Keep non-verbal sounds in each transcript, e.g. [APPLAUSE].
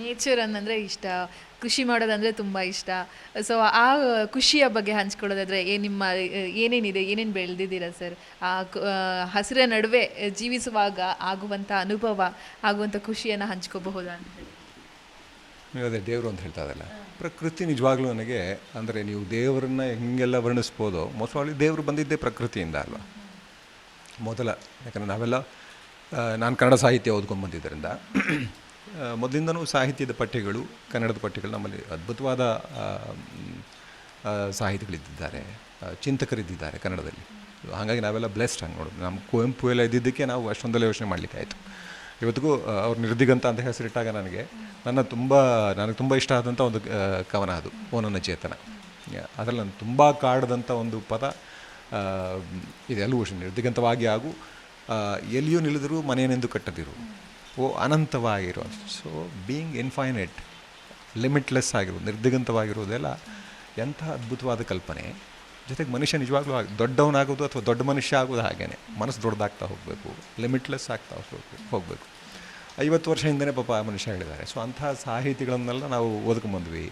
Nature ಅನ್ನಂದರೆ ಇಷ್ಟ, ಕೃಷಿ ಮಾಡೋದಂದರೆ ತುಂಬ ಇಷ್ಟ. ಸೊ ಆ ಖುಷಿಯ ಬಗ್ಗೆ ಹಂಚ್ಕೊಳ್ಳೋದಾದರೆ ಏನು ನಿಮ್ಮ, ಏನೇನಿದೆ, ಏನೇನು ಬೆಳೆದಿದ್ದೀರಾ ಸರ್ ಆ ಹಸಿರ ನಡುವೆ ಜೀವಿಸುವಾಗ ಆಗುವಂಥ ಅನುಭವ ಆಗುವಂಥ ಖುಷಿಯನ್ನು ಹಂಚ್ಕೋಬಹುದಾ ಅಂತ ನೀವು ಅದೇ ದೇವರು ಅಂತ ಹೇಳ್ತಾ ಇದಲ್ಲ ಪ್ರಕೃತಿ ನಿಜವಾಗ್ಲೂ ನನಗೆ ಅಂದರೆ ನೀವು ದೇವರನ್ನ ಹೆಂಗೆಲ್ಲ ವರ್ಣಿಸ್ಬೋದು. ಮೋಸ್ಟ್ಲಿ ದೇವರು ಬಂದಿದ್ದೇ ಪ್ರಕೃತಿಯಿಂದ ಅಲ್ವಾ? ಮೊದಲ, ಯಾಕಂದರೆ ನಾವೆಲ್ಲ ನಾನು ಕನ್ನಡ ಸಾಹಿತ್ಯ ಓದ್ಕೊಂಡು ಬಂದಿದ್ದರಿಂದ. ಮೊದಲಿಂದನೂ ಸಾಹಿತ್ಯದ ಪಠ್ಯಗಳು, ಕನ್ನಡದ ಪಠ್ಯಗಳು ನಮ್ಮಲ್ಲಿ ಅದ್ಭುತವಾದ ಸಾಹಿತಿಗಳಿದ್ದಿದ್ದಾರೆ. ಚಿಂತಕರಿದ್ದಿದ್ದಾರೆ ಕನ್ನಡದಲ್ಲಿ. ಹಾಗಾಗಿ ನಾವೆಲ್ಲ ಬ್ಲೆಸ್ಡ್ ಹಂಗೆ ನೋಡೋದು ನಮ್ಮ ಕುವೆಂಪು ಎಲ್ಲ ಇದ್ದಿದ್ದಕ್ಕೆ ನಾವು ಅಷ್ಟೊಂದೆಲ್ಲ ಯೋಚನೆ ಮಾಡಲಿಕ್ಕಾಯಿತು ಇವತ್ತಿಗೂ ಅವ್ರು ನಿರ್ದಿಗಂತ ಅಂತ ಹೆಸರಿಟ್ಟಾಗ ನನಗೆ, ನನ್ನ ತುಂಬ, ನನಗೆ ತುಂಬ ಇಷ್ಟ ಆದಂಥ ಒಂದು ಕವನ ಅದು, ಓನನ ಚೇತನ. ಅದರಲ್ಲಿ ನಾನು ತುಂಬ ಕಾಡದಂಥ ಒಂದು ಪದ ಇದೆಲ್ಲವೂ ನಿರ್ದಿಗಂತವಾಗಿ ಹಾಗೂ ಎಲ್ಲಿಯೂ ನಿಲ್ಲಿದರೂ, ಮನೆಯನೆಂದು ಕಟ್ಟದಿರು. ಓ ಅನಂತವಾಗಿರೋ ಸೊ ಬೀಯಿಂಗ್ ಇನ್ಫೈನೈಟ್ ಲಿಮಿಟ್ಲೆಸ್ ಆಗಿರೋದು, ನಿರ್ದಿಗಂತವಾಗಿರೋದೆಲ್ಲ ಎಂಥ ಅದ್ಭುತವಾದ ಕಲ್ಪನೆ. ಜೊತೆಗೆ ಮನುಷ್ಯ ನಿಜವಾಗ್ಲೂ ದೊಡ್ಡವನಾಗೋದು ಅಥವಾ ದೊಡ್ಡ ಮನುಷ್ಯ ಆಗೋದು ಹಾಗೇ ಮನಸ್ಸು ದೊಡ್ಡದಾಗ್ತಾ ಹೋಗಬೇಕು ಲಿಮಿಟ್ಲೆಸ್ ಆಗ್ತಾ ಹೋಗ್ಬೇಕು, ಹೋಗಬೇಕು. ಐವತ್ತು ವರ್ಷ ಹಿಂದೆನೇ ಪಾಪ ಮನುಷ್ಯ ಹೇಳಿದ್ದಾರೆ. ಸೊ ಅಂತಹ ಸಾಹಿತಿಗಳನ್ನೆಲ್ಲ ನಾವು ಓದ್ಕೊಂಬಂದ್ವಿ.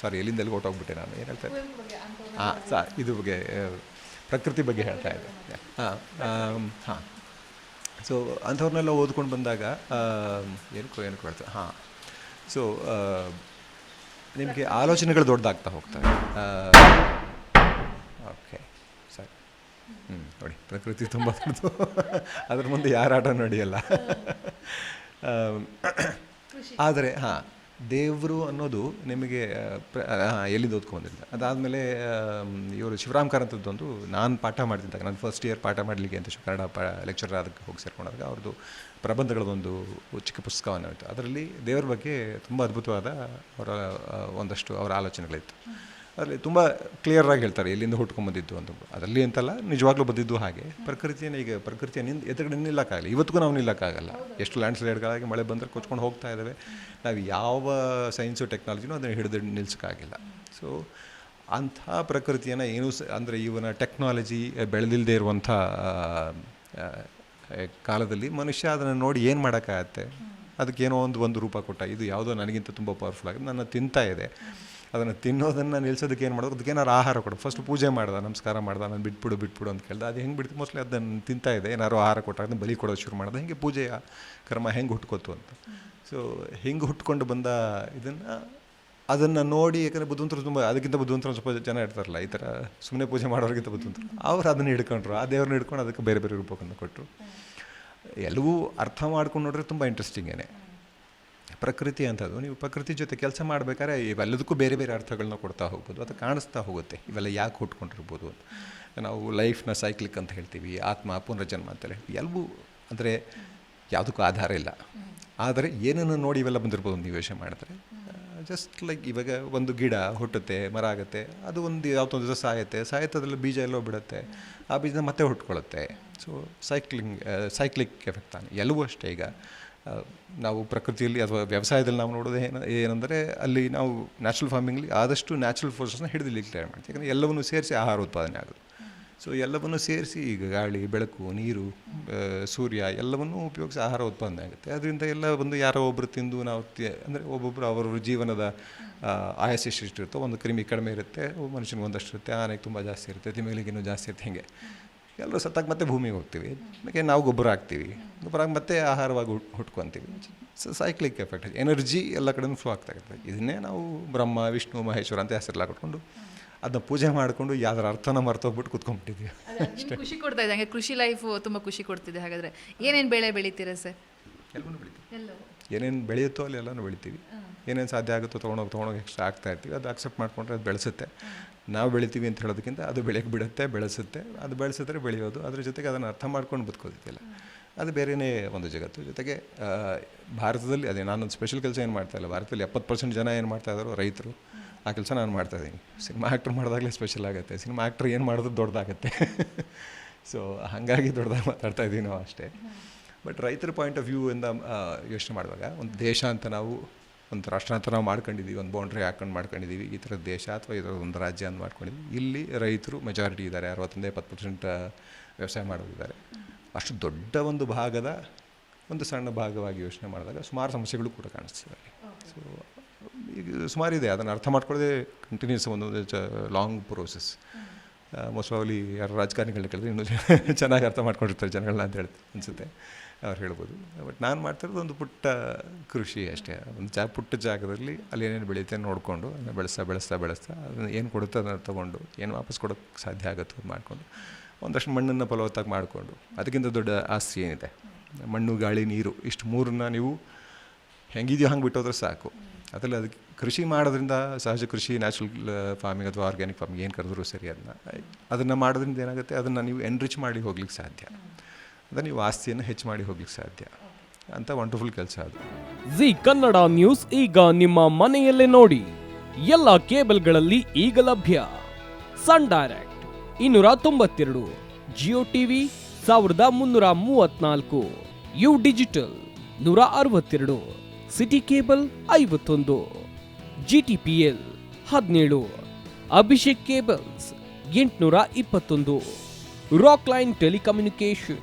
ಸಾರಿ ಎಲ್ಲಿಂದ ಎಲ್ಲಿ ಹೊಟ್ಟೋಗ್ಬಿಟ್ಟೆ ನಾನು? ಏನು ಹೇಳ್ತಾ ಹಾಂ ಸಾ, ಇದು ಬಗ್ಗೆ ಪ್ರಕೃತಿ ಬಗ್ಗೆ ಹೇಳ್ತಾ ಇದ್ದೆ. ಹಾಂ ಹಾಂ. ಸೊ ಅಂಥವ್ರನ್ನೆಲ್ಲ ಓದ್ಕೊಂಡು ಬಂದಾಗ ಏನು ಏನು ಹೇಳ್ತಾರೆ. ಹಾಂ. ಸೊ ನಿಮಗೆ ಆಲೋಚನೆಗಳು ದೊಡ್ಡದಾಗ್ತಾ ಹೋಗ್ತವೆ ಓಕೆ. ಸರಿ. ಹ್ಞೂ ನೋಡಿ ಪ್ರಕೃತಿ ತುಂಬ ದೊಡ್ಡದು. ಅದ್ರ ಮುಂದೆ ಯಾರ ಆಟ ನಡೆಯಲ್ಲ ಆದರೆ ಹಾಂ. ದೇವರು ಅನ್ನೋದು ನಿಮಗೆ ಪ್ರ- ಎಲ್ಲಿಂದ ಓದ್ಕೊಂಡಿಲ್ಲ ಅದಾದಮೇಲೆ ಇವರು ಶಿವರಾಮ್ ಕಾರಂತದ್ದೊಂದು ನಾನು ಪಾಠ ಮಾಡ್ತಿದ್ದಾಗ ನಾನು ಫಸ್ಟ್ ಇಯರ್ ಪಾಠ ಮಾಡಲಿಕ್ಕೆ ಅಂತ ಕನ್ನಡ ಪಾ ಲೆಕ್ಚರ್ ಅದಕ್ಕೆ ಹೋಗಿ ಸೇರ್ಕೊಂಡಾಗ ಅವ್ರದ್ದು ಪ್ರಬಂಧಗಳದೊಂದು ಚಿಕ್ಕ ಪುಸ್ತಕವನ್ನು ಇತ್ತು. ಅದರಲ್ಲಿ ದೇವರ ಬಗ್ಗೆ ತುಂಬ ಅದ್ಭುತವಾದ ಅವರ ಒಂದಷ್ಟು ಅವರ ಆಲೋಚನೆಗಳಿತ್ತು. ಅದರಲ್ಲಿ ತುಂಬ ಕ್ಲಿಯರಾಗಿ ಹೇಳ್ತಾರೆ, ಎಲ್ಲಿಂದ ಹುಟ್ಕೊಂಡ್ಬಂದಿದ್ದು ಅಂತ. ಅದರಲ್ಲಿ ಅಂತಲ್ಲ, ನಿಜವಾಗ್ಲೂ ಬಂದಿದ್ದು ಹಾಗೆ. ಪ್ರಕೃತಿಯನ್ನು ಈಗ ಪ್ರಕೃತಿಯ ನಿಂದ, ಎದುರುಗಡೆ ನಿಲ್ಲಕ್ಕಾಗಲ್ಲ. ಇವತ್ತಿಗೂ ನಾವು ನಿಲ್ಲಕ್ಕಾಗಲ್ಲ. ಎಷ್ಟು ಲ್ಯಾಂಡ್ ಸ್ಲೈಡ್ಗಳಾಗಿ ಮಳೆ ಬಂದರೆ ಕೊಚ್ಕೊಂಡು ಹೋಗ್ತಾ ಇದ್ದಾವೆ ನಾವು ಯಾವ ಸೈನ್ಸು ಟೆಕ್ನಾಲಜಿನೂ ಅದನ್ನು ಹಿಡಿದು ನಿಲ್ಸೋಕ್ಕಾಗಿಲ್ಲ. ಸೊ ಅಂಥ ಪ್ರಕೃತಿಯನ್ನು ಏನು ಸ, ಅಂದರೆ ಇವನ ಟೆಕ್ನಾಲಜಿ ಬೆಳೆದಿಲ್ಲದೆ ಇರುವಂಥ ಕಾಲದಲ್ಲಿ ಮನುಷ್ಯ ಅದನ್ನು ನೋಡಿ ಏನು ಮಾಡೋಕ್ಕಾಗತ್ತೆ? ಅದಕ್ಕೇನೋ ಒಂದು ಒಂದು ರೂಪ ಕೊಟ್ಟ. ಇದು ಯಾವುದೋ ನನಗಿಂತ ತುಂಬ ಪವರ್ಫುಲ್ ಆಗಿದೆ ನನ್ನ ತಿಂತಾ ಇದೆ. ಅದನ್ನು ತಿನ್ನೋದನ್ನು ನಿಲ್ಸೋದಕ್ಕೆ ಏನು ಮಾಡೋದು ಅದಕ್ಕೆ ಏನಾರು ಆಹಾರ ಕೊಡು. ಫಸ್ಟ್ ಪೂಜೆ ಮಾಡ್ದ, ನಮಸ್ಕಾರ ಮಾಡ್ದೆ ನಾನು ಬಿಟ್ಬಿಡು ಬಿಟ್ಬಿಡು ಅಂತ ಕೇಳ್ದ. ಅದು ಹೆಂಗೆ ಬಿಡ್ತು? ಮೋಸ್ಟ್ಲಿ ಅದನ್ನು ತಿಂತಾ ಇದೆ ಏನಾರು ಆಹಾರ ಕೊಟ್ಟಾಗ ಅದನ್ನು ಬಲಿ ಕೊಡೋದು ಶುರು ಮಾಡ್ದೆ. ಹೆಂಗೆ ಪೂಜೆಯ ಕರ್ಮ ಹೆಂಗೆ ಹುಟ್ಕೋತು ಅಂತ. ಸೊ ಹೆಂಗೆ ಹುಟ್ಕೊಂಡು ಬಂದ ಇದನ್ನು ಅದನ್ನು ನೋಡಿ, ಯಾಕಂದರೆ ಬುದ್ಧಂತರು ತುಂಬ, ಅದಕ್ಕಿಂತ ಬುದ್ಧಂತರು ಸ್ವಲ್ಪ ಜನ ಇರ್ತಾರಲ್ಲ, ಈ ಥರ ಸುಮ್ಮನೆ ಪೂಜೆ ಮಾಡೋರಿಗಿಂತ ಬುದ್ಧಂತರು ಅವ್ರು ಅದನ್ನು ಹಿಡ್ಕೊಂಡ್ರು. ಆ ದೇವ್ರನ್ನ ಹಿಡ್ಕೊಂಡು ಅದಕ್ಕೆ ಬೇರೆ ಬೇರೆ ರೂಪವನ್ನು ಕೊಟ್ಟರು ಎಲ್ಲವೂ ಅರ್ಥ ಮಾಡ್ಕೊಂಡು ನೋಡ್ರೆ ತುಂಬ ಇಂಟ್ರೆಸ್ಟಿಂಗೇನೆ ಪ್ರಕೃತಿ ಅಂಥದ್ದು. ನೀವು ಪ್ರಕೃತಿ ಜೊತೆ ಕೆಲಸ ಮಾಡಬೇಕಾದ್ರೆ ಇವೆಲ್ಲದಕ್ಕೂ ಬೇರೆ ಬೇರೆ ಅರ್ಥಗಳನ್ನ ಕೊಡ್ತಾ ಹೋಗ್ಬೋದು. ಅದು ಕಾಣಿಸ್ತಾ ಹೋಗುತ್ತೆ. ಇವೆಲ್ಲ ಯಾಕೆ ಹುಟ್ಕೊಂಡಿರ್ಬೋದು ಅಂತ. ನಾವು ಲೈಫ್ನ ಸೈಕ್ಲಿಕ್ ಅಂತ ಹೇಳ್ತೀವಿ. ಆತ್ಮ ಪುನರ್ಜನ್ಮ ಅಂತ ಹೇಳ್ತೀವಿ. ಎಲ್ಲವೂ ಅಂದರೆ ಯಾವುದಕ್ಕೂ ಆಧಾರ ಇಲ್ಲ. ಆದರೆ ಏನನ್ನು ನೋಡಿ ಇವೆಲ್ಲ ಬಂದಿರ್ಬೋದು ನೀವು ಯೋಚನೆ ಮಾಡಿದ್ರೆ ಜಸ್ಟ್ ಲೈಕ್ ಇವಾಗ ಒಂದು ಗಿಡ ಹುಟ್ಟುತ್ತೆ, ಮರ ಆಗುತ್ತೆ. ಅದು ಒಂದು ಯಾವತ್ತೊಂದು ದಿವಸ ಸಾಯುತ್ತೆ. ಬೀಜ ಎಲ್ಲೋ ಬಿಡುತ್ತೆ. ಆ ಬೀಜನ ಮತ್ತೆ ಹುಟ್ಕೊಳ್ಳುತ್ತೆ. ಸೊ ಸೈಕ್ಲಿಂಗ್ ಸೈಕ್ಲಿಕ್ ಎಫೆಕ್ಟ್ ತಾನೆ. ಎಲ್ಲವೂ ಅಷ್ಟೇ ಈಗ. ನಾವು ಪ್ರಕೃತಿಯಲ್ಲಿ ಅಥವಾ ವ್ಯವಸಾಯದಲ್ಲಿ ನಾವು ನೋಡೋದು ಏನು, ಏನಂದರೆ ಅಲ್ಲಿ ನಾವು ನ್ಯಾಚುರಲ್ ಫಾರ್ಮಿಂಗ್ಲಿ ಆದಷ್ಟು ನ್ಯಾಚುರಲ್ ಫೋರ್ಸಸ್ನ ಹಿಡಿದಿಲ್ಲಿಗೆ ಟ್ರೈ ಮಾಡ್ತೀವಿ. ಯಾಕಂದರೆ ಎಲ್ಲವನ್ನು ಸೇರಿಸಿ ಆಹಾರ ಉತ್ಪಾದನೆ ಆಗೋದು. ಸೊ ಎಲ್ಲವನ್ನು ಸೇರಿಸಿ ಈಗ ಗಾಳಿ, ಬೆಳಕು, ನೀರು ಸೂರ್ಯ ಎಲ್ಲವನ್ನೂ ಉಪಯೋಗಿಸಿ ಆಹಾರ ಉತ್ಪಾದನೆ ಆಗುತ್ತೆ. ಅದರಿಂದ ಎಲ್ಲ ಒಂದು ಯಾರೋ ಒಬ್ಬರು ತಿಂದು ನಾವು ಅಂದರೆ ಒಬ್ಬೊಬ್ಬರು ಅವರವ್ರ ಜೀವನದ ಆಯಾಸ ಎಷ್ಟಿರುತ್ತೋ ಒಂದು ಕ್ರಿಮಿ ಕಡಿಮೆ ಇರುತ್ತೆ, ಮನುಷ್ಯನಿಗೆ ಒಂದಷ್ಟು ಇರುತ್ತೆ, ಆನೆಗೆ ತುಂಬ ಜಾಸ್ತಿ ಇರುತ್ತೆ ತಿಮಿಗಳಿಗೆ ಇನ್ನೂ ಜಾಸ್ತಿ ಇರುತ್ತೆ, ಹಿಂಗೆ. ಎಲ್ಲರೂ ಸತ್ತಾಗ ಮತ್ತೆ ಭೂಮಿಗೆ ಹೋಗ್ತೀವಿ. ಅದಕ್ಕೆ ನಾವು ಗೊಬ್ಬರ ಹಾಕ್ತೀವಿ. ಗೊಬ್ಬರ ಹಾಕಿ ಮತ್ತೆ ಆಹಾರವಾಗಿ ಹುಟ್ ಹುಟ್ಕೊತೀವಿ. ಸೈಕ್ಲಿಕ್ ಎಫೆಕ್ಟ್ ಎನರ್ಜಿ ಎಲ್ಲ ಕಡೆಯೂ ಫ್ಲೋ ಆಗ್ತಾ ಇರ್ತದೆ. ಇದನ್ನೇ ನಾವು ಬ್ರಹ್ಮ ವಿಷ್ಣು ಮಹೇಶ್ವರ ಅಂತ ಹೆಸರೆಲ್ಲ ಕೊಟ್ಕೊಂಡು ಅದನ್ನ ಪೂಜೆ ಮಾಡಿಕೊಂಡು ಯಾವ್ದಾರ ಅರ್ಥನ ಮರ್ತೋಗ್ಬಿಟ್ಟು ಕುತ್ಕೊಂಡ್ಬಿಟ್ಟಿದ್ವಿ ಅಷ್ಟೇ. ಖುಷಿ ಕೊಡ್ತಾ ಇದೆ ಹಾಗೆ ಕೃಷಿ ಲೈಫು ತುಂಬ ಖುಷಿ ಕೊಡ್ತಿದೆ. ಹಾಗಾದರೆ ಏನೇನು ಬೆಳೆ ಬೆಳಿತೀರಾ ಸರ್? ಎಲ್ಲವೂ ಬೆಳಿತೀವಿ. ಏನೇನು ಬೆಳೆಯುತ್ತೋ ಅಲ್ಲಿ ಎಲ್ಲನೂ ಬೆಳಿತೀವಿ ಏನೇನು ಸಾಧ್ಯ ಆಗುತ್ತೋ ತೊಗೊಂಡೋಗಿ ತೊಗೊಂಡೋಗಿ ಎಕ್ಸ್ಟ್ರಾ ಆಗ್ತಾ ಇರ್ತೀವಿ. ಅದು ಅಕ್ಸೆಪ್ಟ್ ಮಾಡ್ಕೊಂಡ್ರೆ ಅದು ಬೆಳೆಸುತ್ತೆ. ನಾವು ಬೆಳಿತೀವಿ ಅಂತ ಹೇಳೋದಕ್ಕಿಂತ ಅದು ಬೆಳೆಗೆ ಬಿಡುತ್ತೆ ಬೆಳೆಸುತ್ತೆ. ಅದು ಬೆಳೆಸಿದ್ರೆ ಬೆಳೆಯೋದು. ಅದ್ರ ಜೊತೆಗೆ ಅದನ್ನು ಅರ್ಥ ಮಾಡ್ಕೊಂಡು ಬದುಕೋದಿದೆಯಲ್ಲ. ಅದು ಬೇರೆಯೇ ಒಂದು ಜಗತ್ತು. ಜೊತೆಗೆ ಭಾರತದಲ್ಲಿ ಅದೇ ನಾನೊಂದು ಸ್ಪೆಷಲ್ ಕೆಲಸ ಏನು ಮಾಡ್ತಾ ಇಲ್ಲ. ಭಾರತದಲ್ಲಿ ಎಪ್ಪತ್ತು ಪರ್ಸೆಂಟ್ ಜನ ಏನು ಮಾಡ್ತಾ ಇದ್ದಾರೋ ರೈತರು ಆ ಕೆಲಸ ನಾನು ಮಾಡ್ತಾ ಇದ್ದೀನಿ. ಸಿನಿಮಾ ಆ್ಯಕ್ಟ್ರ್ ಮಾಡಿದಾಗಲೇ ಸ್ಪೆಷಲ್ ಆಗುತ್ತೆ. ಸಿನಿಮಾ ಆ್ಯಕ್ಟ್ರ್ ಏನು ಮಾಡಿದ್ರು ದೊಡ್ಡದಾಗುತ್ತೆ. ಸೊ [LAUGHS] ಹಾಗಾಗಿ ದೊಡ್ಡದಾಗಿ ಮಾತಾಡ್ತಾ ಇದ್ದೀವಿ ನಾವು ಅಷ್ಟೇ. ಬಟ್ ರೈತರ ಪಾಯಿಂಟ್ ಆಫ್ ವ್ಯೂ ಇಂದ ಯೋಚನೆ ಮಾಡುವಾಗ ಒಂದು ದೇಶ ಅಂತ ನಾವು ಒಂದು ರಾಷ್ಟ್ರ ಅಂತ ನಾವು ಮಾಡ್ಕೊಂಡಿದ್ದೀವಿ ಒಂದು ಬೌಂಡ್ರಿ ಹಾಕೊಂಡು ಮಾಡ್ಕೊಂಡಿದ್ದೀವಿ. ಈ ಥರದ ದೇಶ ಅಥವಾ ಈ ಥರದ ಒಂದು ರಾಜ್ಯ ಅಂತ ಮಾಡ್ಕೊಂಡಿದ್ದೀವಿ. ಇಲ್ಲಿ ರೈತರು ಮೆಜಾರಿಟಿ ಇದ್ದಾರೆ. ಅರವತ್ತರಿಂದ ಎಪ್ಪತ್ತು ಪರ್ಸೆಂಟ್ ವ್ಯವಸಾಯ ಮಾಡೋದಿದ್ದಾರೆ ಅಷ್ಟು ದೊಡ್ಡ ಒಂದು ಭಾಗದ ಒಂದು ಸಣ್ಣ ಭಾಗವಾಗಿ ಯೋಚನೆ ಮಾಡಿದಾಗ ಸುಮಾರು ಸಮಸ್ಯೆಗಳು ಕೂಡ ಕಾಣಿಸ್ತಿದ್ದಾರೆ ಸೊ ಈಗ ಸುಮಾರಿದೆ ಅದನ್ನು ಅರ್ಥ ಮಾಡ್ಕೊಳ್ಳೋದೇ ಕಂಟಿನ್ಯೂಸ್ ಒಂದು ಲಾಂಗ್ ಪ್ರೋಸೆಸ್ ಮೋಸ್ಟ್ ಪ್ರಾಬಲಿ ಯಾರು ರಾಜಕಾರಣಿಗಳನ್ನ ಕೇಳಿದ್ರೆ ಇನ್ನೂ ಚೆನ್ನಾಗಿ ಅರ್ಥ ಮಾಡ್ಕೊಂಡಿರ್ತಾರೆ ಜನಗಳನ್ನ ಅಂತ ಹೇಳಿ ಅನಿಸುತ್ತೆ. ಅವ್ರು ಹೇಳ್ಬೋದು. ಬಟ್ ನಾನು ಮಾಡ್ತಿರೋದು ಒಂದು ಪುಟ್ಟ ಕೃಷಿ ಅಷ್ಟೇ. ಒಂದು ಜಾ, ಪುಟ್ಟ ಜಾಗದಲ್ಲಿ ಅಲ್ಲಿ ಏನೇನು ಬೆಳೆಯುತ್ತೆ ನೋಡಿಕೊಂಡು, ಅದನ್ನ ಬೆಳೆಸ್ತಾ ಬೆಳೆಸ್ತಾ ಬೆಳೆಸ್ತಾ ಅದನ್ನು ಏನು ಕೊಡುತ್ತೆ ಅದನ್ನು ತೊಗೊಂಡು, ಏನು ವಾಪಸ್ ಕೊಡೋಕ್ಕೆ ಸಾಧ್ಯ ಆಗುತ್ತೋ ಅದು ಮಾಡಿಕೊಂಡು, ಒಂದಷ್ಟು ಮಣ್ಣನ್ನು ಫಲವತ್ತಾಗಿ ಮಾಡಿಕೊಂಡು, ಅದಕ್ಕಿಂತ ದೊಡ್ಡ ಆಸ್ತಿ ಏನಿದೆ? ಮಣ್ಣು, ಗಾಳಿ, ನೀರು, ಇಷ್ಟು ಮೂರನ್ನ ನೀವು ಹೆಂಗಿದೆಯೋ ಹಂಗೆ ಬಿಟ್ಟೋದ್ರೆ ಸಾಕು. ಅದರಲ್ಲಿ ಅದಕ್ಕೆ ಕೃಷಿ ಮಾಡೋದ್ರಿಂದ ಸಹಜ ಕೃಷಿ ನ್ಯಾಚುರಲ್ ಫಾರ್ಮಿಂಗ್ ಅಥವಾ ಆರ್ಗ್ಯಾನಿಕ್ ಫಾರ್ಮಿಂಗ್ ಏನು ಕರೆದ್ರು ಸರಿ ಅದನ್ನ, ಅದನ್ನು ಮಾಡೋದ್ರಿಂದ ಏನಾಗುತ್ತೆ? ಅದನ್ನು ನೀವು ಎನ್ರಿಚ್ ಮಾಡಿ ಹೋಗ್ಲಿಕ್ಕೆ ಸಾಧ್ಯ. ಅದನ್ನು ನೀವು ಆಸ್ತಿಯನ್ನು ಹೆಚ್ಚು ಮಾಡಿ ಹೋಗ್ಲಿಕ್ಕೆ ಸಾಧ್ಯ. ಅಂತ ವಂಡರ್ಫುಲ್ ಕೆಲಸ ಅದು. ಜಿ ಕನ್ನಡ ನ್ಯೂಸ್ ಈಗ ನಿಮ್ಮ ಮನೆಯಲ್ಲೇ ನೋಡಿ. ಎಲ್ಲ ಕೇಬಲ್ಗಳಲ್ಲಿ ಈಗ ಲಭ್ಯ. ಸನ್ ಡೈರೆಕ್ಟ್ ಇನ್ನೂರ ತೊಂಬತ್ತೆರಡು ಜಿಯೋ ಟಿವಿ ಸಾವಿರದ ಮುನ್ನೂರ ಮೂವತ್ನಾಲ್ಕು ಯು ಡಿಜಿಟಲ್ ನೂರ ಅರವತ್ತೆರಡು ಸಿಟಿ ಕೇಬಲ್ ಐವತ್ತೊಂದು ಜಿ ಟಿ ಪಿ ಎಲ್ ಹದಿನೇಳು ಅಭಿಷೇಕ್ ಕೇಬಲ್ಸ್ ಎಂಟುನೂರ ಇಪ್ಪತ್ತೊಂದು ರಾಕ್ ಲೈನ್ ಟೆಲಿಕಮ್ಯುನಿಕೇಶನ್